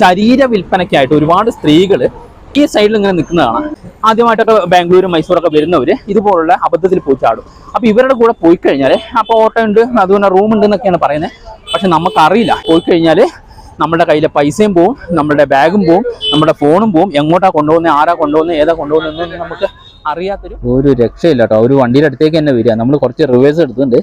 ശരീര വിൽപ്പനയ്ക്കായിട്ട് ഒരുപാട് സ്ത്രീകൾ ഈ സൈഡിൽ ഇങ്ങനെ നിൽക്കുന്നതാണ്. ആദ്യമായിട്ടൊക്കെ ബാംഗ്ലൂരും മൈസൂറൊക്കെ വരുന്നവര് ഇതുപോലുള്ള അബദ്ധത്തിൽ പോയി ചാടും. അപ്പൊ ഇവരുടെ കൂടെ പോയി കഴിഞ്ഞാൽ അപ്പോൾ ഓട്ടോ ഉണ്ട് അതുപോലെ റൂം ഉണ്ട് എന്നൊക്കെയാണ് പറയുന്നത് പക്ഷെ നമുക്കറിയില്ല. പോയി കഴിഞ്ഞാൽ നമ്മുടെ കയ്യിലെ പൈസയും പോവും നമ്മുടെ ബാഗും പോവും നമ്മുടെ ഫോണും പോവും. എങ്ങോട്ടാ കൊണ്ടുപോകുന്നത് ആരാ കൊണ്ടുപോകുന്നത് ഏതാ കൊണ്ടുപോകുന്നത് നമുക്ക് അറിയാത്തൊരു ഒരു രക്ഷയില്ല കേട്ടോ ഒരു വണ്ടിയുടെ അടുത്തേക്ക് തന്നെ വരിക. നമ്മൾ കുറച്ച് റിവേഴ്സ് എടുത്തിട്ടുണ്ട്.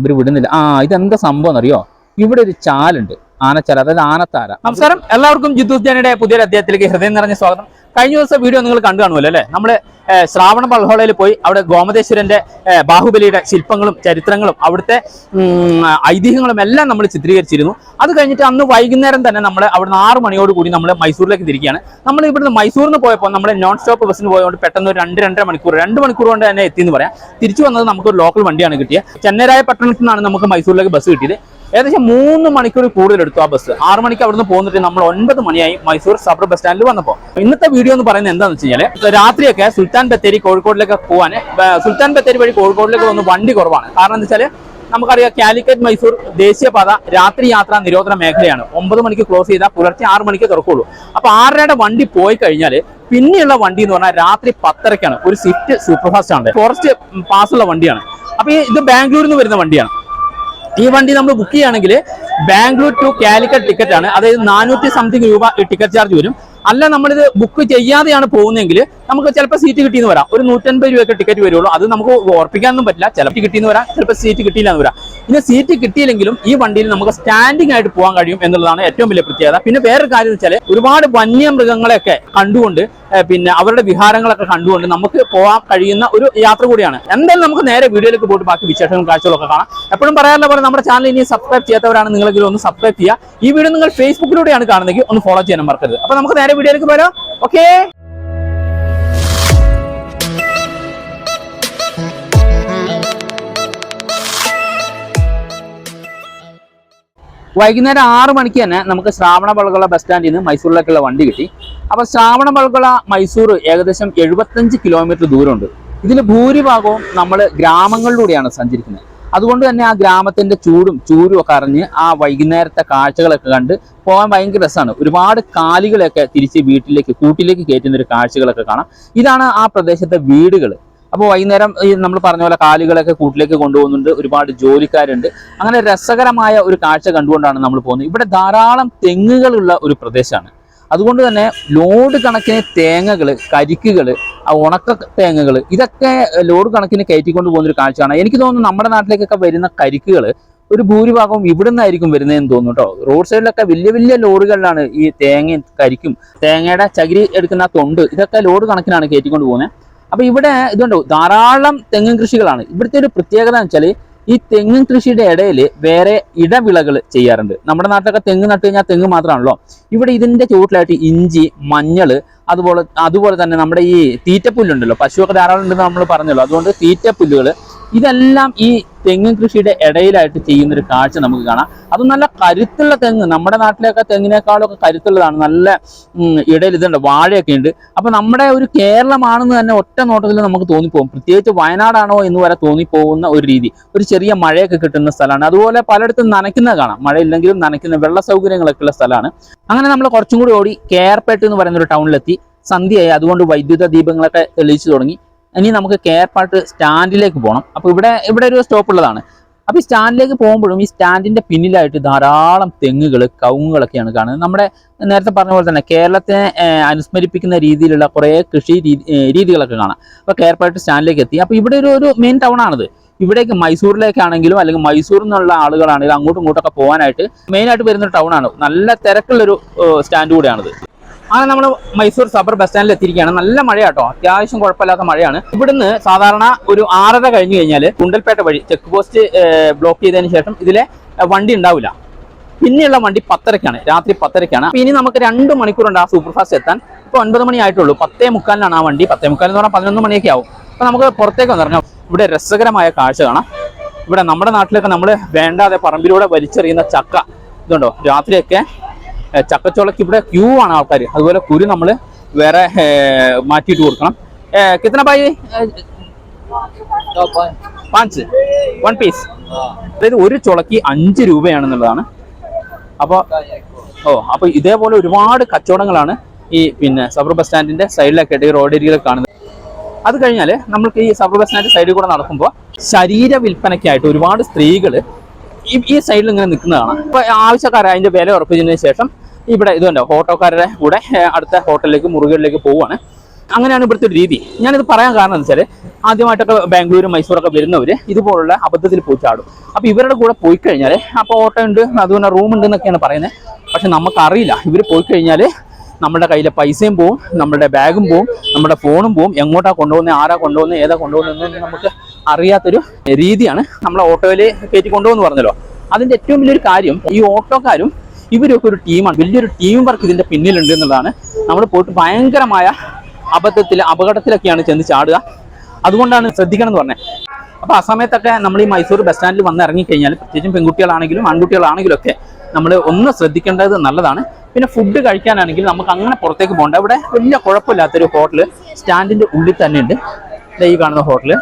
ഇവർ വിടുന്നില്ല. ആ ഇതെന്താ സംഭവം എന്നറിയോ? ഇവിടെ ഒരു ചാലുണ്ട്. ആനച്ചാൽ അതായത് ആനത്താര. നമസ്കാരം. എല്ലാവർക്കും ജിദ്ദുസ് ജാനയുടെ പുതിയൊരു അധ്യായത്തിലേക്ക് ഹൃദയം നിറഞ്ഞ സ്വാഗതം. കഴിഞ്ഞ ദിവസം വീഡിയോ നിങ്ങൾ കണ്ടു കാണുമല്ലോ അല്ലേ? നമ്മൾ ശ്രാവണ ബൾഹോളയിൽ പോയി അവിടെ ഗോമതേശ്വരന്റെ ബാഹുബലിയുടെ ശില്പങ്ങളും ചരിത്രങ്ങളും അവിടുത്തെ ഐതിഹ്യങ്ങളും എല്ലാം നമ്മൾ ചിത്രീകരിച്ചിരുന്നു. അത് കഴിഞ്ഞിട്ട് അന്ന് വൈകുന്നേരം തന്നെ നമ്മൾ അവിടെ നിന്ന് ആറ് മണിയോട് കൂടി നമ്മൾ മൈസൂരിലേക്ക് തിരിക്കുകയാണ്. നമ്മൾ ഇവിടുന്ന് മൈസൂരിൽ നിന്ന് പോയപ്പോൾ നമ്മൾ നോൺ സ്റ്റോപ്പ് ബസ്സിന് പോയതുകൊണ്ട് പെട്ടെന്ന് ഒരു രണ്ട് രണ്ടര മണിക്കൂർ രണ്ട് മണിക്കൂർ കൊണ്ട് തന്നെ എത്തി എന്ന് പറയാം. തിരിച്ചു വന്നത് നമുക്കൊരു ലോക്കൽ വണ്ടിയാണ് കിട്ടിയത് ചെന്നൈരായ പട്ടണത്തിൽ നിന്നാണ് നമുക്ക് മൈസൂരിലേക്ക് ബസ് കിട്ടിയത്. ഏകദേശം മൂന്ന് മണിക്കൂർ കൂടുതൽ എടുത്തു ആ ബസ്. ആറ് മണിക്ക് അവിടുന്ന് പോന്നിട്ട് നമ്മൾ ഒൻപത് മണിയായി മൈസൂർ സബർ ബസ് സ്റ്റാൻഡിൽ വന്നപ്പോൾ ഇന്നത്തെ വീഡിയോ എന്ന് പറയുന്നത് എന്താണെന്ന് വെച്ച് കഴിഞ്ഞാൽ രാത്രിയൊക്കെ സുൽത്താൻ ബത്തേരി കോഴിക്കോടിലേക്ക് പോകാൻ സുൽത്താൻ ബത്തേരി വഴി കോഴിക്കോടിലേക്ക് വന്ന് വണ്ടി കുറവാണ്. കാരണം എന്താ വെച്ചാൽ നമുക്കറിയാം കാലിക്കറ്റ് മൈസൂർ ദേശീയപാത രാത്രി യാത്രാ നിരോധന മേഖലയാണ്. ഒമ്പത് മണിക്ക് ക്ലോസ് ചെയ്താൽ പുലർച്ചെ ആറ് മണിക്ക് തുറക്കുള്ളൂ. അപ്പൊ ആറരയുടെ വണ്ടി പോയി കഴിഞ്ഞാൽ പിന്നെയുള്ള വണ്ടി എന്ന് പറഞ്ഞാൽ രാത്രി പത്തരക്കാണ്. ഒരു സ്വിഫ്റ്റ് സൂപ്പർഫാസ്റ്റ് ആണ്. ഫോറസ്റ്റ് പാസ്സുള്ള വണ്ടിയാണ്. അപ്പൊ ഈ ഇത് ബാംഗ്ലൂരിൽ നിന്ന് വരുന്ന വണ്ടിയാണ്. ഈ വണ്ടി നമ്മൾ ബുക്ക് ചെയ്യുകയാണെങ്കിൽ ബാംഗ്ലൂർ ടു കാലിക്കറ്റ് ടിക്കറ്റ് ആണ്. അതായത് നാനൂറ്റി സംതിങ് രൂപ ടിക്കറ്റ് ചാർജ് വരും. അല്ല നമ്മളിത് ബുക്ക് ചെയ്യാതെയാണ് പോകുന്നതെങ്കിൽ നമുക്ക് ചിലപ്പോൾ സീറ്റ് കിട്ടിയെന്ന് വരാം. ഒരു നൂറ്റൻപത് രൂപയൊക്കെ ടിക്കറ്റ് വരുള്ളൂ. അത് നമുക്ക് ഓർപ്പിക്കാനൊന്നും പറ്റില്ല. ചിലപ്പോൾ കിട്ടിയെന്ന് വരാം ചിലപ്പോൾ സീറ്റ് കിട്ടിയില്ല എന്ന് വരാം. ഇനി സീറ്റ് കിട്ടിയില്ലെങ്കിലും ഈ വണ്ടിയിൽ നമുക്ക് സ്റ്റാൻഡിംഗ് ആയിട്ട് പോകാൻ കഴിയും എന്നുള്ളതാണ് ഏറ്റവും വലിയ പ്രത്യേകത. പിന്നെ വേറൊരു കാര്യം വെച്ചാൽ ഒരുപാട് വന്യമൃഗങ്ങളെയൊക്കെ കണ്ടുകൊണ്ട് പിന്നെ അവരുടെ വിഹാരങ്ങളൊക്കെ കണ്ടുകൊണ്ട് നമുക്ക് പോകാൻ കഴിയുന്ന ഒരു യാത്ര കൂടിയാണ്. എന്തായാലും നമുക്ക് നേരെ വീഡിയോയിലേക്ക് പോയിട്ട് ബാക്കി വിശേഷങ്ങളും കാഴ്ചകളൊക്കെ കാണാം. എപ്പോഴും പറയാനുള്ള പോലെ നമ്മുടെ ചാനൽ ഇനി സബ്സ്ക്രൈബ് ചെയ്യാത്തവരാണ് നിങ്ങളെങ്കിലും ഒന്ന് സബ്സ്ക്രൈബ് ചെയ്യുക. ഈ വീഡിയോ നിങ്ങൾ ഫേസ്ബുക്കിലൂടെയാണ് കാണുന്നെങ്കിൽ ഒന്ന് ഫോളോ ചെയ്യാൻ മറക്കരുത്. അപ്പൊ നമുക്ക് നേരെ വീഡിയോയിലേക്ക് വരാം ഓക്കേ വൈകുന്നേരം ആറ് മണിക്ക് തന്നെ നമുക്ക് ശ്രാവണ ബൾഗള ബസ് സ്റ്റാൻഡിൽ നിന്ന് മൈസൂരിലേക്കുള്ള വണ്ടി കിട്ടി. അപ്പൊ ശ്രാവണ ബൾഗള മൈസൂർ ഏകദേശം എഴുപത്തഞ്ച് കിലോമീറ്റർ ദൂരമുണ്ട്. ഇതിൽ ഭൂരിഭാഗവും നമ്മൾ ഗ്രാമങ്ങളിലൂടെയാണ് സഞ്ചരിക്കുന്നത്. അതുകൊണ്ട് തന്നെ ആ ഗ്രാമത്തിന്റെ ചൂടും ചൂരും ഒക്കെ അറിഞ്ഞ് ആ വൈകുന്നേരത്തെ കാഴ്ചകളൊക്കെ കണ്ട് പോകാൻ ഭയങ്കര രസമാണ്. ഒരുപാട് കാലികളൊക്കെ തിരിച്ച് വീട്ടിലേക്ക് കൂട്ടിലേക്ക് കയറ്റുന്ന ഒരു കാഴ്ചകളൊക്കെ കാണാം. ഇതാണ് ആ പ്രദേശത്തെ വീടുകൾ അപ്പോൾ വൈകുന്നേരം ഈ നമ്മൾ പറഞ്ഞ പോലെ കാലുകളൊക്കെ കൂട്ടിലേക്ക് കൊണ്ടുപോകുന്നുണ്ട് ഒരുപാട് ജോലിക്കാരുണ്ട്. അങ്ങനെ രസകരമായ ഒരു കാഴ്ച കണ്ടുകൊണ്ടാണ് നമ്മൾ പോകുന്നത്. ഇവിടെ ധാരാളം തെങ്ങുകളുള്ള ഒരു പ്രദേശമാണ്. അതുകൊണ്ട് തന്നെ ലോഡ് കണക്കിന് തേങ്ങകൾ കരിക്കുകൾ ഉണക്ക തേങ്ങകൾ ഇതൊക്കെ ലോഡ് കണക്കിന് കയറ്റിക്കൊണ്ട് പോകുന്ന ഒരു കാഴ്ചയാണ്. എനിക്ക് തോന്നുന്നു നമ്മുടെ നാട്ടിലേക്കൊക്കെ വരുന്ന കരിക്കുകൾ ഒരു ഭൂരിഭാഗവും ഇവിടെ നിന്നായിരിക്കും വരുന്നതെന്ന് തോന്നുന്നു കേട്ടോ റോഡ് സൈഡിലൊക്കെ വലിയ വലിയ ലോഡുകളിലാണ് ഈ തേങ്ങയും കരിക്കും തേങ്ങയുടെ ചകിരി എടുക്കുന്ന തൊണ്ട് ഇതൊക്കെ ലോഡ് കണക്കിനാണ് കയറ്റിക്കൊണ്ട് പോകുന്നത്. അപ്പൊ ഇവിടെ ഇതുണ്ട്? ധാരാളം തെങ്ങും കൃഷികളാണ്. ഇവിടുത്തെ ഒരു പ്രത്യേകത എന്ന് വെച്ചാൽ ഈ തെങ്ങും കൃഷിയുടെ ഇടയിൽ വേറെ ഇടവിളകൾ ചെയ്യാറുണ്ട്. നമ്മുടെ നാട്ടിലൊക്കെ തെങ്ങ് നട്ട് കഴിഞ്ഞാൽ തെങ്ങ് മാത്രമാണല്ലോ. ഇവിടെ ഇതിന്റെ ചുവട്ടിലായിട്ട് ഇഞ്ചി മഞ്ഞൾ അതുപോലെ അതുപോലെ തന്നെ നമ്മുടെ ഈ തീറ്റപ്പുല്ലുണ്ടല്ലോ. പശുവൊക്കെ ധാരാളം ഉണ്ടെന്ന് നമ്മൾ പറഞ്ഞല്ലോ. അതുകൊണ്ട് തീറ്റപ്പുല്ലുകൾ ഇതെല്ലാം ഈ തെങ്ങ് കൃഷിയുടെ ഇടയിലായിട്ട് ചെയ്യുന്ന ഒരു കാഴ്ച നമുക്ക് കാണാം. അത് നല്ല കരുത്തുള്ള തെങ്ങ്. നമ്മുടെ നാട്ടിലൊക്കെ തെങ്ങിനേക്കാളൊക്കെ കരുത്തുള്ളതാണ്. നല്ല ഇടയിൽ ഇതുണ്ട്. വാഴയൊക്കെ ഉണ്ട്. അപ്പൊ നമ്മുടെ ഒരു കേരളമാണെന്ന് തന്നെ ഒറ്റ നോട്ടത്തിൽ നമുക്ക് തോന്നിപ്പോകും. പ്രത്യേകിച്ച് വയനാടാണോ എന്ന് വരെ തോന്നിപ്പോകുന്ന ഒരു രീതി. ഒരു ചെറിയ മഴയൊക്കെ കിട്ടുന്ന സ്ഥലമാണ്. അതുപോലെ പലയിടത്തും നനയ്ക്കുന്നത് കാണാം. മഴയില്ലെങ്കിലും നനയ്ക്കുന്ന വെള്ള സൗകര്യങ്ങളൊക്കെ ഉള്ള സ്ഥലമാണ്. അങ്ങനെ നമ്മൾ കുറച്ചും കൂടി ഓടി കേർപേട്ട് എന്ന് പറയുന്ന ഒരു ടൗണിലെത്തി. സന്ധ്യയായി. അതുകൊണ്ട് വൈദ്യുത ദീപങ്ങളൊക്കെ തെളിയിച്ചു തുടങ്ങി. ഇനി നമുക്ക് കേർപാട്ട് സ്റ്റാൻഡിലേക്ക് പോകണം അപ്പോൾ ഇവിടെ ഇവിടെ ഒരു സ്റ്റോപ്പ് ഉള്ളതാണ്. അപ്പോൾ ഈ സ്റ്റാൻഡിലേക്ക് പോകുമ്പോഴും ഈ സ്റ്റാൻഡിന്റെ പിന്നിലായിട്ട് ധാരാളം തെങ്ങുകൾ കവുങ്ങുകളൊക്കെയാണ് കാണുന്നത്. നമ്മുടെ നേരത്തെ പറഞ്ഞ പോലെ തന്നെ കേരളത്തെ അനുസ്മരിപ്പിക്കുന്ന രീതിയിലുള്ള കുറേ കൃഷി രീതികളൊക്കെ കാണാം. അപ്പോൾ കേരപ്പാട്ട് സ്റ്റാൻഡിലേക്ക് എത്തി. അപ്പോൾ ഇവിടെ ഒരു ഒരു മെയിൻ ടൗൺ ആണത്. ഇവിടേക്ക് മൈസൂരിലേക്കാണെങ്കിലും അല്ലെങ്കിൽ മൈസൂരിൽ നിന്നുള്ള ആളുകളാണെങ്കിലും അങ്ങോട്ടും ഇങ്ങോട്ടൊക്കെ പോകാനായിട്ട് മെയിനായിട്ട് വരുന്ന ടൗൺ ആണ്. നല്ല തിരക്കുള്ളൊരു സ്റ്റാൻഡ് കൂടെയാണിത്. അങ്ങനെ നമ്മൾ മൈസൂർ സബർ ബസ് സ്റ്റാൻഡിൽ എത്തിയിരിക്കുകയാണ്. നല്ല മഴയാട്ടോ. അത്യാവശ്യം കുഴപ്പമില്ലാത്ത മഴയാണ്. ഇവിടുന്ന് സാധാരണ ഒരു ആറര കഴിഞ്ഞു കഴിഞ്ഞാൽ കുണ്ടൽപേട്ട വഴി ചെക്ക് പോസ്റ്റ് ബ്ലോക്ക് ചെയ്തതിന് ശേഷം ഇതിലെ വണ്ടി ഉണ്ടാവില്ല. പിന്നെയുള്ള വണ്ടി പത്തരക്കാണ്. രാത്രി പത്തരക്കാണ്. ഇനി നമുക്ക് രണ്ട് മണിക്കൂറുണ്ട് ആ സൂപ്പർ ഫാസ്റ്റ് എത്താൻ. ഇപ്പൊ ഒൻപത് മണി ആയിട്ടുള്ളൂ. പത്തേ മുക്കാലിനാണ് ആ വണ്ടി. പത്തേ മുക്കാൽ എന്ന് പറഞ്ഞാൽ പതിനൊന്ന് മണിയൊക്കെ ആവും. അപ്പൊ നമുക്ക് പുറത്തേക്ക് വന്നിറങ്ങാം ഇവിടെ രസകരമായ കാഴ്ച കാണാം. ഇവിടെ നമ്മുടെ നാട്ടിലൊക്കെ നമ്മൾ വേണ്ടാതെ പറമ്പിലൂടെ വലിച്ചെറിയുന്ന ചക്ക. ഇതുണ്ടോ? രാത്രിയൊക്കെ ചക്കച്ചോളക്ക് ഇവിടെ ക്യൂ ആണ് ആൾക്കാർ അതുപോലെ കുരു നമ്മൾ വേറെ മാറ്റിയിട്ട് കൊടുക്കണം. കിത്തന പായ് പാഞ്ച് വൺ പീസ് അതായത് ഒരു ചുളക്ക് അഞ്ച് രൂപയാണെന്നുള്ളതാണ്. അപ്പോൾ ഓ അപ്പോൾ ഇതേപോലെ ഒരുപാട് കച്ചവടങ്ങളാണ് ഈ പിന്നെ സബർ ബസ് സ്റ്റാൻഡിന്റെ സൈഡിലൊക്കെ ഈ റോഡ് ഏരിയയിൽ കാണുന്നത്. അത് കഴിഞ്ഞാൽ നമ്മൾക്ക് ഈ സബർ ബസ് സ്റ്റാൻഡ് സൈഡിൽ കൂടെ നടക്കുമ്പോൾ ശരീര വിൽപ്പനയ്ക്കായിട്ട് ഒരുപാട് സ്ത്രീകൾ ഈ ഈ സൈഡിൽ ഇങ്ങനെ നിൽക്കുന്നതാണ്. അപ്പൊ ആവശ്യക്കാരെ അതിന്റെ വില ഉറപ്പിച്ചതിന് ശേഷം ഇവിടെ ഇതുണ്ട് ഓട്ടോക്കാരുടെ കൂടെ അടുത്ത ഹോട്ടലിലേക്ക് മുറികളിലേക്ക് പോവുകയാണ് അങ്ങനെയാണ് ഇവിടുത്തെ ഒരു രീതി. ഞാനിത് പറയാൻ കാരണം എന്ന് വെച്ചാൽ ആദ്യമായിട്ടൊക്കെ ബാംഗ്ലൂരും മൈസൂറൊക്കെ വരുന്നവർ ഇതുപോലുള്ള അബദ്ധത്തിൽ പോയി ചാടും. അപ്പോൾ ഇവരുടെ കൂടെ പോയി കഴിഞ്ഞാൽ അപ്പോൾ ഓട്ടോ ഉണ്ട് അതുപോലെ റൂം ഉണ്ട് എന്നൊക്കെയാണ് പറയുന്നത്. പക്ഷെ നമുക്കറിയില്ല. ഇവർ പോയി കഴിഞ്ഞാൽ നമ്മുടെ കയ്യിലെ പൈസയും പോവും നമ്മുടെ ബാഗും പോവും നമ്മുടെ ഫോണും പോവും. എങ്ങോട്ടാ കൊണ്ടുപോകുന്നത് ആരാ കൊണ്ടുപോകുന്നത് ഏതാ കൊണ്ടുപോകുന്നത് നമുക്ക് അറിയാത്തൊരു രീതിയാണ് നമ്മൾ ഓട്ടോയിൽ കയറ്റി കൊണ്ടുപോകുന്നു പറഞ്ഞല്ലോ. അതിന്റെ ഏറ്റവും വലിയൊരു കാര്യം ഈ ഓട്ടോക്കാരും ഇവരൊക്കെ ഒരു ടീമാണ്. വലിയൊരു ടീം വർക്ക് ഇതിന്റെ പിന്നിലുണ്ട് എന്നുള്ളതാണ്. നമ്മൾ പോയിട്ട് ഭയങ്കരമായ അബദ്ധത്തിൽ അപകടത്തിലൊക്കെയാണ് ചെന്ന് ചാടുക. അതുകൊണ്ടാണ് ശ്രദ്ധിക്കണം എന്ന് പറഞ്ഞത്. അപ്പോൾ ആ സമയത്തൊക്കെ നമ്മൾ ഈ മൈസൂർ ബസ് സ്റ്റാൻഡിൽ വന്ന് ഇറങ്ങിക്കഴിഞ്ഞാൽ പ്രത്യേകിച്ചും പെൺകുട്ടികളാണെങ്കിലും ആൺകുട്ടികളാണെങ്കിലും ഒക്കെ നമ്മൾ ഒന്ന് ശ്രദ്ധിക്കേണ്ടത് നല്ലതാണ്. പിന്നെ ഫുഡ് കഴിക്കാനാണെങ്കിൽ നമുക്ക് അങ്ങനെ പുറത്തേക്ക് പോകണ്ട. ഇവിടെ വലിയ കുഴപ്പമില്ലാത്തൊരു ഹോട്ടൽ സ്റ്റാൻഡിന്റെ ഉള്ളിൽ തന്നെ ഉണ്ട്. ഈ കാണുന്ന ഹോട്ടൽ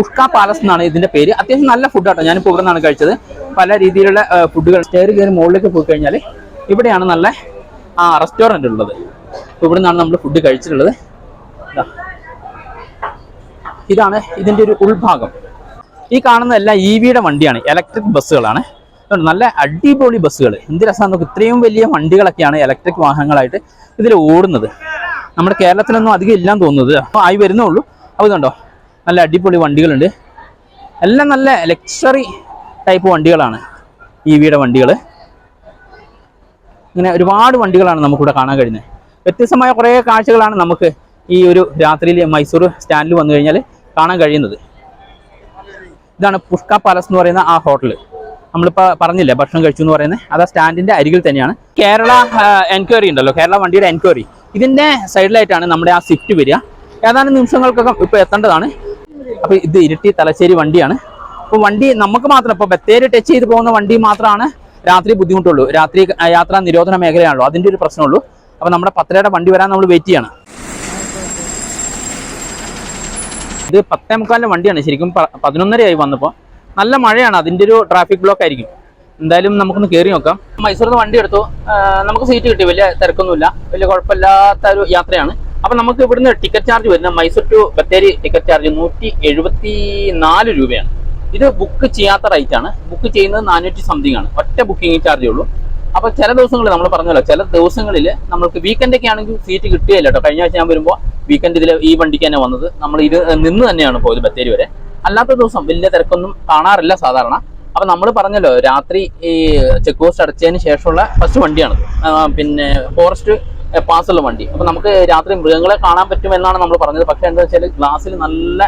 ഉഷ്ക പാലസ് എന്നാണ് ഇതിന്റെ പേര്. അത്യാവശ്യം നല്ല ഫുഡ് ആട്ടോ. ഞാനിപ്പോൾ ഇവിടെ നിന്നാണ് കഴിച്ചത്. പല രീതിയിലുള്ള ഫുഡുകൾ സ്റ്റെയർ കയറി മുകളിലേക്ക് പോയി കഴിഞ്ഞാൽ ഇവിടെയാണ് നല്ല ആ റെസ്റ്റോറന്റ് ഉള്ളത്. ഇവിടെ നിന്നാണ് നമ്മൾ ഫുഡ് കഴിച്ചിട്ടുള്ളത്. ഇതാണ് ഇതിന്റെ ഒരു ഉൾഭാഗം. ഈ കാണുന്ന എല്ലാം ഇ വിയുടെ വണ്ടിയാണ്. ഇലക്ട്രിക് ബസ്സുകളാണ്. നല്ല അടിപൊളി ബസ്സുകൾ എന്ത് രസമാണ് നോക്ക് ഇത്രയും വലിയ വണ്ടികളൊക്കെയാണ് ഇലക്ട്രിക് വാഹനങ്ങളായിട്ട് ഇതിൽ ഓടുന്നത്. നമ്മുടെ കേരളത്തിലൊന്നും അധികം ഇല്ലാന്ന് തോന്നുന്നത്. അപ്പോൾ ആയി വരുന്നേ ഉള്ളൂ. അപ്പോൾ ഇതുണ്ടോ? നല്ല അടിപൊളി വണ്ടികളുണ്ട്. എല്ലാം നല്ല ലക്ഷറി ടൈപ്പ് വണ്ടികളാണ് ഇ വിയുടെ വണ്ടികൾ ഇങ്ങനെ ഒരുപാട് വണ്ടികളാണ് നമുക്കിവിടെ കാണാൻ കഴിയുന്നത്. വ്യത്യസ്തമായ കുറേ കാഴ്ചകളാണ് നമുക്ക് ഈ ഒരു രാത്രിയിൽ മൈസൂർ സ്റ്റാൻഡിൽ വന്നു കഴിഞ്ഞാൽ കാണാൻ കഴിയുന്നത്. ഇതാണ് പുഷ്ക പാലസ് എന്ന് പറയുന്ന ആ ഹോട്ടൽ നമ്മളിപ്പോൾ പറഞ്ഞില്ലേ ഭക്ഷണം കഴിച്ചു എന്ന് പറയുന്നത്? അത് ആ സ്റ്റാൻഡിന്റെ അരികിൽ തന്നെയാണ്. കേരള എൻക്വയറി ഉണ്ടല്ലോ. കേരള വണ്ടിയുടെ എൻക്വയറി ഇതിന്റെ സൈഡിലായിട്ടാണ് നമ്മുടെ ആ സ്വിഫ്റ്റ് വരിക. ഏതാനും നിമിഷങ്ങൾക്കൊക്കെ ഇപ്പോൾ എത്തേണ്ടതാണ്. അപ്പോൾ ഇത് ഇരിട്ടി തലശ്ശേരി വണ്ടിയാണ്. അപ്പോൾ വണ്ടി നമുക്ക് മാത്രം ഇപ്പോൾ ബത്തേരി ടച്ച് ചെയ്ത് പോകുന്ന വണ്ടി മാത്രമാണ് രാത്രി ബുദ്ധിമുട്ടുള്ളൂ. രാത്രി യാത്രാ നിരോധന മേഖലയാണല്ലോ അതിന്റെ ഒരു പ്രശ്നമുള്ളൂ. അപ്പോൾ നമ്മുടെ പത്തരയുടെ വണ്ടി വരാൻ നമ്മൾ വെയിറ്റ് ചെയ്യണം. ഇത് പത്തേ മുക്കാലിന്റെ വണ്ടിയാണ് ശരിക്കും പതിനൊന്നരയായി വന്നപ്പോൾ നല്ല മഴയാണ് അതിന്റെ ഒരു ട്രാഫിക് ബ്ലോക്ക് ആയിരിക്കും. എന്തായാലും നമുക്കൊന്ന് കയറി നോക്കാം. മൈസൂരിൽ നിന്ന് വണ്ടി എടുത്തു. നമുക്ക് സീറ്റ് കിട്ടി വലിയ തിരക്കൊന്നുമില്ല. വലിയ കുഴപ്പമില്ലാത്ത ഒരു യാത്രയാണ്. അപ്പൊ നമുക്ക് ഇവിടുന്ന് ടിക്കറ്റ് ചാർജ് വരുന്ന Mysore to Bathery ticket charge നൂറ്റി എഴുപത്തി നാല് രൂപയാണ്. ഇത് ബുക്ക് ചെയ്യാത്ത റേറ്റ് ആണ്. ബുക്ക് ചെയ്യുന്നത് നാനൂറ്റി സംതിങ് ആണ്. ഒറ്റ ബുക്കിംഗ് ചാർജേ ഉള്ളൂ. അപ്പൊ ചില ദിവസങ്ങളിൽ നമ്മൾ പറഞ്ഞല്ലോ ചില ദിവസങ്ങളിൽ നമുക്ക് വീക്കെൻഡ് ഒക്കെ ആണെങ്കിൽ സീറ്റ് കിട്ടുകയില്ല കേട്ടോ. കഴിഞ്ഞ ആഴ്ച ഞാൻ വരുമ്പോൾ വീക്കെൻഡ് ഇതിൽ ഈ വണ്ടിക്ക് തന്നെ വന്നത്. നമ്മൾ ഇത് നിന്ന് തന്നെയാണ് പോയത് ബത്തേരി വരെ. അല്ലാത്ത ദിവസം വലിയ തിരക്കൊന്നും കാണാറില്ല സാധാരണ. അപ്പൊ നമ്മൾ പറഞ്ഞല്ലോ രാത്രി ഈ ചെക്ക് പോസ്റ്റ് അടച്ചതിന് ശേഷമുള്ള ഫസ്റ്റ് വണ്ടിയാണത്. പിന്നെ ഫോറസ്റ്റ് പാസ്സുള്ള വണ്ടി. അപ്പൊ നമുക്ക് രാത്രി മൃഗങ്ങളെ കാണാൻ പറ്റും എന്നാണ് നമ്മൾ പറഞ്ഞത്. പക്ഷെ എന്താ വെച്ചാൽ ഗ്ലാസ്സിൽ നല്ല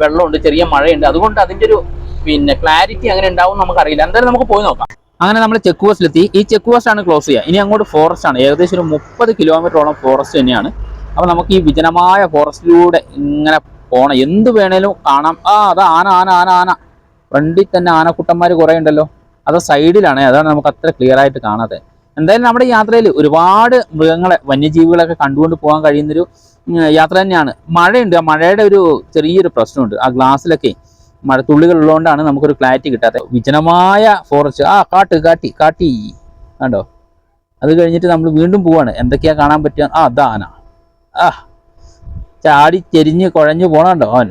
വെള്ളമുണ്ട് ചെറിയ മഴയുണ്ട്. അതുകൊണ്ട് അതിന്റെ ഒരു പിന്നെ ക്ലാരിറ്റി അങ്ങനെ ഉണ്ടാവും നമുക്കറിയില്ല. എന്തായാലും നമുക്ക് പോയി നോക്കാം. അങ്ങനെ നമ്മൾ ചെക്ക് പോസ്റ്റിലെത്തി. ഈ ചെക്ക് പോസ്റ്റ് ആണ് ക്ലോസ് ചെയ്യുക. ഇനി അങ്ങോട്ട് ഫോറസ്റ്റ് ആണ്. ഏകദേശം ഒരു മുപ്പത് കിലോമീറ്ററോളം ഫോറസ്റ്റ് തന്നെയാണ്. അപ്പൊ നമുക്ക് ഈ വിജനമായ ഫോറസ്റ്റിലൂടെ ഇങ്ങനെ പോണം. എന്ത് വേണേലും കാണാം. ആ അത് ആന ആന ആന ആന. ഫ്രണ്ടിൽ തന്നെ ആനക്കുട്ടന്മാർ കുറേ ഉണ്ടല്ലോ. അത് സൈഡിലാണ് അതാണ് നമുക്ക് അത്ര ക്ലിയർ ആയിട്ട് കാണാതെ എന്തായാലും നമ്മുടെ യാത്രയിൽ ഒരുപാട് മൃഗങ്ങളെ വന്യജീവികളൊക്കെ കണ്ടുകൊണ്ട് പോകാൻ കഴിയുന്നൊരു യാത്ര തന്നെയാണ്. മഴയുണ്ട്. ആ മഴയുടെ ഒരു ചെറിയൊരു പ്രശ്നമുണ്ട്. ആ ഗ്ലാസ്സിലൊക്കെ മഴത്തുള്ളികൾ ഉള്ളതുകൊണ്ടാണ് നമുക്കൊരു ക്ലാരിറ്റി കിട്ടാത്തത്. വിജനമായ ഫോറസ്റ്റ്. ആ കാട്ട് കാട്ടി കാട്ടി. കണ്ടോ? അത് കഴിഞ്ഞിട്ട് നമ്മൾ വീണ്ടും പോവാണ്. എന്തൊക്കെയാ കാണാൻ പറ്റുക? ആ ദാന. ആ. ചാടി ചെരിഞ്ഞ് കുഴഞ്ഞു പോണുണ്ടോ അവൻ?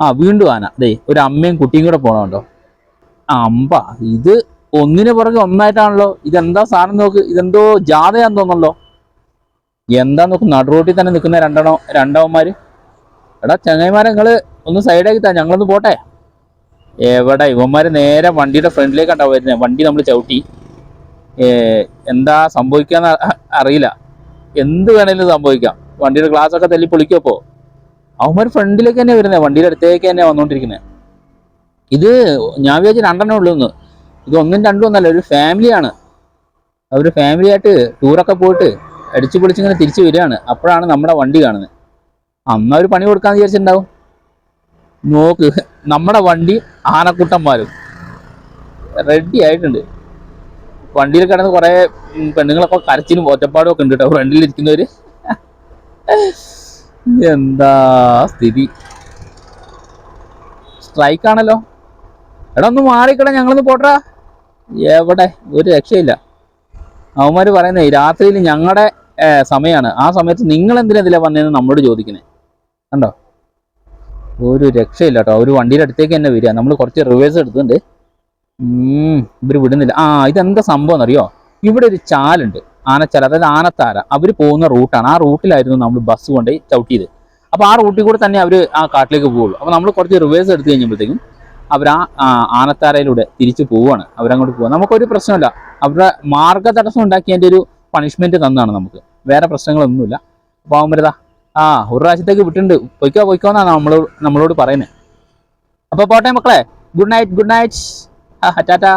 ആ വീണ്ടും ആന. ദേ ഒരു അമ്മയും കുട്ടിയും കൂടെ പോണുണ്ടോ അമ്പ. ഇത് ഒന്നിന് പുറകെ ഒന്നായിട്ടാണല്ലോ ഇതെന്താ സാധനം നോക്ക് ഇതെന്തോ ജാഥയാന്ന് തോന്നല്ലോ എന്താ നോക്ക് നടുറോട്ടിൽ തന്നെ നിൽക്കുന്ന രണ്ടെണ്ണോ രണ്ടവന്മാര്. എടാ ചങ്ങായിമാരെ നിങ്ങൾ ഒന്ന് സൈഡാക്കി താ ഞങ്ങളൊന്ന് പോട്ടെ. എവിടെ ഇവന്മാര് നേരെ വണ്ടിയുടെ ഫ്രണ്ടിലേക്കാണ്ടാ വരുന്നത് വണ്ടി നമ്മൾ ചവിട്ടി. എന്താ സംഭവിക്കാന്ന് അറിയില്ല. എന്ത് വേണേലും സംഭവിക്കാം. വണ്ടിയുടെ ഗ്ലാസ് ഒക്കെ തല്ലി പൊളിക്കപ്പോ അവന്മാർ ഫ്രണ്ടിലേക്ക് തന്നെ വരുന്നത് വണ്ടിയുടെ അടുത്തേക്ക് തന്നെ വന്നുകൊണ്ടിരിക്കുന്നത് ഇത് ഞാൻ വിചാരിച്ചു രണ്ടെണ്ണം ഉള്ളൂ എന്ന് ഇത് ഒന്നും രണ്ടും ഒന്നല്ല ഒരു ഫാമിലിയാണ് അവർ ഫാമിലി ആയിട്ട് ടൂറൊക്കെ പോയിട്ട് അടിച്ചു പൊളിച്ചിങ്ങനെ തിരിച്ചു വരികയാണ്. അപ്പോഴാണ് നമ്മുടെ വണ്ടി കാണുന്നത്. അന്ന് അവർ പണി കൊടുക്കാന്ന് വിചാരിച്ചിട്ടുണ്ടാവും. നോക്ക് നമ്മുടെ വണ്ടി ആനക്കൂട്ടന്മാരും റെഡി ആയിട്ടുണ്ട്. വണ്ടിയിൽ കിടന്ന് കുറെ പെണ്ണുങ്ങളൊക്കെ കരച്ചിലും ഒറ്റപ്പാടും ഒക്കെ ഉണ്ട് കേട്ടോ. ഫ്രണ്ടിൽ ഇരിക്കുന്നവര്. എന്താ സ്ഥിതി? സ്ട്രൈക്ക് ആണല്ലോ. എടാ ഒന്ന് മാറിക്കട ഞങ്ങളൊന്ന് പോട്ടാ എവിടെ? ഒരു രക്ഷയില്ല. അവന്മാര് പറയുന്നേ രാത്രിയിൽ ഞങ്ങളുടെ സമയമാണ് ആ സമയത്ത് നിങ്ങൾ എന്തിനാ ഇതിലെ വന്നതെന്ന് നമ്മളോട് ചോദിക്കുന്നത് കണ്ടോ? ഒരു രക്ഷയില്ല കേട്ടോ. ഒരു വണ്ടിയുടെ അടുത്തേക്ക് തന്നെ വരിക. നമ്മൾ കുറച്ച് റിവേഴ്സ് എടുത്തിട്ടുണ്ട്. ഇവർ വിടുന്നില്ല. ആ ഇതെന്താ സംഭവം എന്നറിയോ ഇവിടെ ഒരു ചാലുണ്ട്. ആനച്ചാൽ അതായത് ആനത്താര. അവർ പോകുന്ന റൂട്ടാണ്. ആ റൂട്ടിലായിരുന്നു നമ്മൾ ബസ് കൊണ്ടുപോയി ചവിട്ടിയത്. അപ്പോൾ ആ റൂട്ടിൽ കൂടെ തന്നെ അവർ ആ കാട്ടിലേക്ക് പോവുള്ളൂ അപ്പോൾ നമ്മൾ കുറച്ച് റിവേഴ്സ് എടുത്തു കഴിഞ്ഞപ്പോഴത്തേക്കും അവർ ആ ആ, ആനത്താരയിലൂടെ തിരിച്ചു പോവുകയാണ്. അവരങ്ങോട്ട് പോവുക. നമുക്കൊരു പ്രശ്നമില്ല. അവരുടെ മാർഗ തടസ്സം ഉണ്ടാക്കിയതിന്റെ ഒരു പണിഷ്മെന്റ് തന്നാണ് നമുക്ക്. വേറെ പ്രശ്നങ്ങളൊന്നുമില്ല. അപ്പോൾ ആ ഒരു പ്രാവശ്യത്തേക്ക് വിട്ടിട്ടുണ്ട്. പൊയ്ക്കോ പൊയ്ക്കോ എന്നാണ് നമ്മൾ നമ്മളോട് പറയുന്നത് അപ്പോൾ പോട്ടെ മക്കളെ. Good night good night tata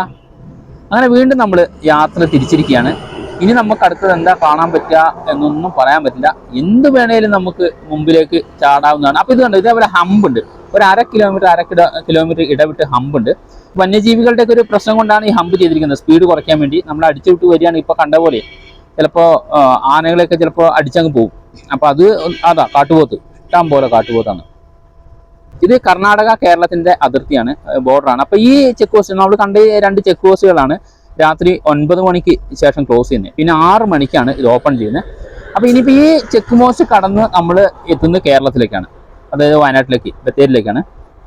അങ്ങനെ വീണ്ടും നമ്മൾ യാത്ര തിരിച്ചിരിക്കുകയാണ്. ഇനി നമുക്ക് അടുത്തത് എന്താ കാണാൻ പറ്റുക എന്നൊന്നും പറയാൻ പറ്റില്ല. എന്ത് വേണേലും നമുക്ക് മുമ്പിലേക്ക് ചാടാവുന്നതാണ്. അപ്പോൾ ഇത് കണ്ടു ഇതേപോലെ ഹമ്പ് ഉണ്ട് ഒരു അര കിലോമീറ്റർ അര കിലോ കിലോമീറ്റർ ഇടവിട്ട് ഹമ്പ് ഉണ്ട് വന്യജീവികളുടെ ഒക്കെ ഒരു പ്രശ്നം കൊണ്ടാണ് ഈ ഹമ്പ് ചെയ്തിരിക്കുന്നത്. സ്പീഡ് കുറയ്ക്കാൻ വേണ്ടി. നമ്മൾ അടിച്ചു വിട്ട് വരികയാണ് ഇപ്പോൾ കണ്ട പോലെ. ചിലപ്പോൾ ആനകളെയൊക്കെ ചിലപ്പോൾ അടിച്ചങ്ങ് പോകും. അപ്പോൾ അത് അതാ കാട്ടുപോത്ത്. ഇഷ്ടം പോലെ കാട്ടുപോത്താണ്. ഇത് കർണാടക കേരളത്തിന്റെ അതിർത്തിയാണ് ബോർഡറാണ് അപ്പൊ ഈ ചെക്ക് പോസ്റ്റ് നമ്മൾ കണ്ട രണ്ട് ചെക്ക് പോസ്റ്റുകളാണ് രാത്രി ഒൻപത് മണിക്ക് ശേഷം ക്ലോസ് ചെയ്യുന്നത്. പിന്നെ ആറ് മണിക്കാണ് ഇത് ഓപ്പൺ ചെയ്യുന്നത്. അപ്പോൾ ഇനിയിപ്പോൾ ഈ ചെക്ക് പോസ്റ്റ് കടന്ന് നമ്മൾ എത്തുന്നത് കേരളത്തിലേക്കാണ്. അതായത് വയനാട്ടിലേക്ക് ബത്തേരിയിലേക്കാണ്.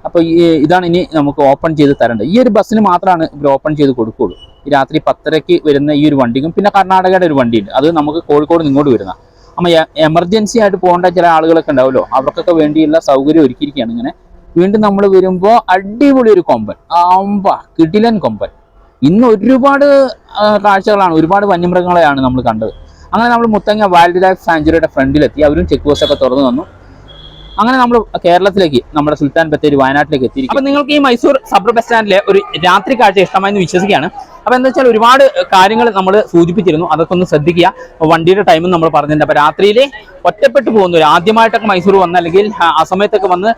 അപ്പോൾ ഈ ഇതാണ് ഇനി നമുക്ക് ഓപ്പൺ ചെയ്ത് തരേണ്ടത്. ഈ ഒരു ബസ്സിന് മാത്രമാണ് ഇവർ ഓപ്പൺ ചെയ്ത് കൊടുക്കുകയുള്ളൂ. ഈ രാത്രി പത്തരയ്ക്ക് വരുന്ന ഈ ഒരു വണ്ടിക്കും പിന്നെ കർണാടകയുടെ ഒരു വണ്ടിയുണ്ട്. അത് നമുക്ക് കോഴിക്കോട് നിങ്ങോട്ട് വരുന്ന അപ്പം എമർജൻസി ആയിട്ട് പോകേണ്ട ചില ആളുകളൊക്കെ ഉണ്ടാവുമല്ലോ. അവർക്കൊക്കെ വേണ്ടിയുള്ള സൗകര്യം ഒരുക്കിയിരിക്കുകയാണ് ഇങ്ങനെ. വീണ്ടും നമ്മൾ വരുമ്പോൾ അടിപൊളി ഒരു കൊമ്പൻ. ആമ്പ കിടിലൻ കൊമ്പൻ. ഇന്ന് ഒരുപാട് കാഴ്ചകളാണ് ഒരുപാട് വന്യമൃഗങ്ങളെയാണ് നമ്മൾ കണ്ടത്. അങ്ങനെ നമ്മൾ മുത്തങ്ങ വൈൽഡ് ലൈഫ് സാഞ്ചുറിയുടെ ഫ്രണ്ടിലെത്തി അവരും ചെക്ക് പോസ്റ്റ് ഒക്കെ തുറന്നു തന്നു. അങ്ങനെ നമ്മൾ കേരളത്തിലേക്ക് നമ്മുടെ സുൽത്താൻ ബത്തേരി വയനാട്ടിലേക്ക് എത്തിയിരിക്കും അപ്പൊ നിങ്ങൾക്ക് ഈ മൈസൂർ സബർ ബസ് സ്റ്റാൻഡിലെ ഒരു രാത്രി കാഴ്ച ഇഷ്ടമായെന്ന് വിശ്വസിക്കുകയാണ്. അപ്പൊ എന്താ വെച്ചാൽ ഒരുപാട് കാര്യങ്ങൾ നമ്മൾ സൂചിപ്പിച്ചിരുന്നു. അതൊക്കെ ഒന്ന് ശ്രദ്ധിക്കുക. വണ്ടിയുടെ ടൈമും നമ്മൾ പറഞ്ഞിട്ടുണ്ട്. അപ്പൊ രാത്രിയിലെ ഒറ്റപ്പെട്ട് പോകുന്നവർ ആദ്യമായിട്ടൊക്കെ മൈസൂർ വന്ന അല്ലെങ്കിൽ ആ, സമയത്തൊക്കെ വന്ന്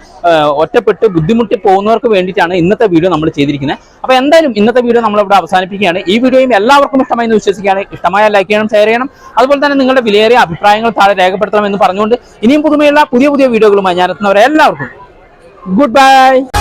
ഒറ്റപ്പെട്ട് ബുദ്ധിമുട്ടി പോകുന്നവർക്ക് വേണ്ടിയിട്ടാണ് ഇന്നത്തെ വീഡിയോ നമ്മൾ ചെയ്തിരിക്കുന്നത്. അപ്പൊ എന്തായാലും ഇന്നത്തെ വീഡിയോ നമ്മൾ ഇവിടെ അവസാനിപ്പിക്കുകയാണ്. ഈ വീഡിയോയും എല്ലാവർക്കും ഇഷ്ടമായി എന്ന് വിശ്വസിക്കുകയാണ്. ഇഷ്ടമായ ലൈക്ക് ചെയ്യണം ഷെയർ ചെയ്യണം. അതുപോലെ തന്നെ നിങ്ങളുടെ വിലയേറിയ അഭിപ്രായങ്ങൾ താഴെ രേഖപ്പെടുത്തണം എന്ന് പറഞ്ഞുകൊണ്ട് ഇനിയും പുതുമയുള്ള പുതിയ പുതിയ വീഡിയോകളുമായി ഞാൻ എത്തുന്നവരെ എല്ലാവർക്കും ഗുഡ് ബൈ.